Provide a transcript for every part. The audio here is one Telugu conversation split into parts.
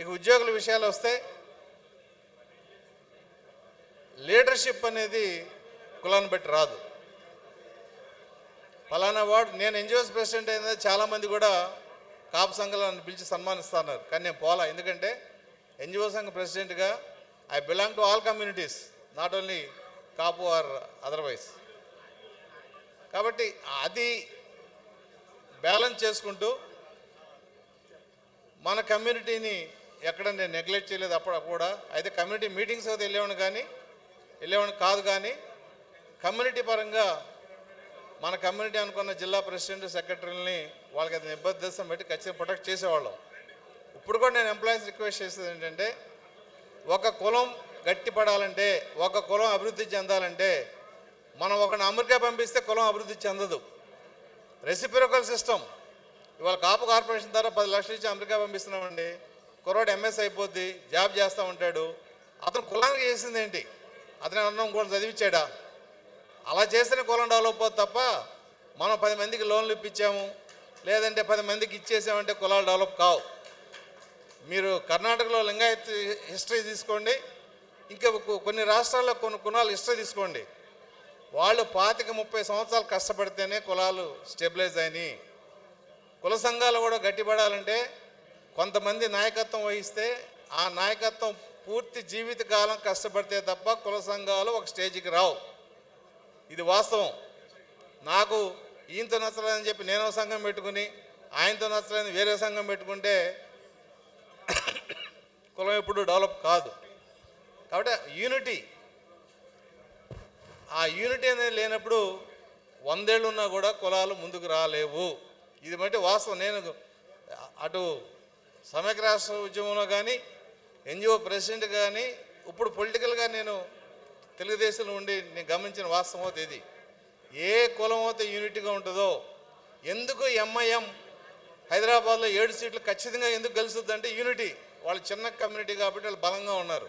ఇక ఉద్యోగుల విషయాలు వస్తే లీడర్షిప్ అనేది కులాన్ని బట్టి రాదు. ఫలానా వాడు నేను ఎన్జిఓస్ ప్రెసిడెంట్ అయిన చాలామంది కూడా కాపు సంఘాలు నన్ను పిలిచి సన్మానిస్తున్నారు. కానీ నేను పోలా. ఎందుకంటే ఎన్జిఓ సంఘ ప్రెసిడెంట్గా I belong to all communities not only Kapu or otherwise కాబట్టి అది బ్యాలెన్స్ చేసుకుంటూ మన కమ్యూనిటీని ఎక్కడ నేను నెగ్లెక్ట్ చేయలేదు అప్పుడు కూడా. అయితే కమ్యూనిటీ మీటింగ్స్ అయితే వెళ్ళేవాడిని కానీ వెళ్ళేవాడిని కాదు కానీ కమ్యూనిటీ పరంగా మన కమ్యూనిటీ అనుకున్న జిల్లా ప్రెసిడెంట్ సెక్రటరీని వాళ్ళకి అది నిబద్ధం పెట్టి ఖచ్చితంగా ప్రొటెక్ట్ చేసేవాళ్ళం. ఇప్పుడు కూడా నేను ఎంప్లాయీస్ రిక్వెస్ట్ చేసేది ఏంటంటే ఒక కులం గట్టిపడాలంటే ఒక కులం అభివృద్ధి చెందాలంటే మనం ఒకరిని అమెరికా పంపిస్తే కులం అభివృద్ధి చెందదు. రెసిప్రికల్ సిస్టమ్ ఇవాళ కాపు కార్పొరేషన్ ద్వారా పది లక్షలు ఇచ్చి అమెరికా పంపిస్తున్నామండి. కుర్రాడు ఎంఎస్ అయిపోద్ది జాబ్ చేస్తూ ఉంటాడు. అతను కులానికి చేసింది ఏంటి అతను అన్నం కూడా చదివించాడా అలా చేస్తేనే కులం డెవలప్ అవుతుంది తప్ప మనం పది మందికి లోన్లు ఇప్పించాము లేదంటే పది మందికి ఇచ్చేసామంటే కులాలు డెవలప్ కావు. మీరు కర్ణాటకలో లింగాయత్ హిస్టరీ తీసుకోండి ఇంకా కొన్ని రాష్ట్రాల్లో కొన్ని కులాలు హిస్టరీ తీసుకోండి. వాళ్ళు పాతిక ముప్పై సంవత్సరాలు కష్టపడితేనే కులాలు స్టెబిలైజ్ అయినాయి. కుల సంఘాలు కూడా గట్టిపడాలంటే కొంతమంది నాయకత్వం వహిస్తే ఆ నాయకత్వం పూర్తి జీవితకాలం కష్టపడితే తప్ప కుల సంఘాలు ఒక స్టేజ్కి రావు. ఇది వాస్తవం. నాకు ఈయనతో నచ్చలేదని చెప్పి నేను సంఘం పెట్టుకుని ఆయనతో నచ్చలేదని వేరే సంఘం పెట్టుకుంటే కులం ఎప్పుడు డెవలప్ కాదు. కాబట్టి యూనిటీ ఆ యూనిటీ అనేది లేనప్పుడు వందేళ్ళు ఉన్నా కూడా కులాలు ముందుకు రాలేవు. ఇది బట్టి వాస్తవం. నేను అటు సమగ్ర రాష్ట్ర ఉద్యమంలో కానీ ఎన్జిఓ ప్రెసిడెంట్ కానీ ఇప్పుడు పొలిటికల్గా నేను తెలుగుదేశంలో ఉండి నేను గమనించిన వాస్తవం అయితే ఇది. ఏ కులం అయితే యూనిటీగా ఉంటుందో ఎందుకు ఎంఐఎం హైదరాబాద్లో ఏడు సీట్లు ఖచ్చితంగా ఎందుకు కలుస్తుంది అంటే యూనిటీ. వాళ్ళు చిన్న కమ్యూనిటీ కాబట్టి వాళ్ళు బలంగా ఉన్నారు.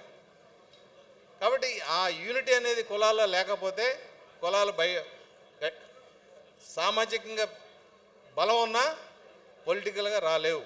కాబట్టి ఆ యూనిటీ అనేది కులాల్లో లేకపోతే కులాలు భయ సామాజికంగా బలం ఉన్నా పొలిటికల్గా రాలేవు.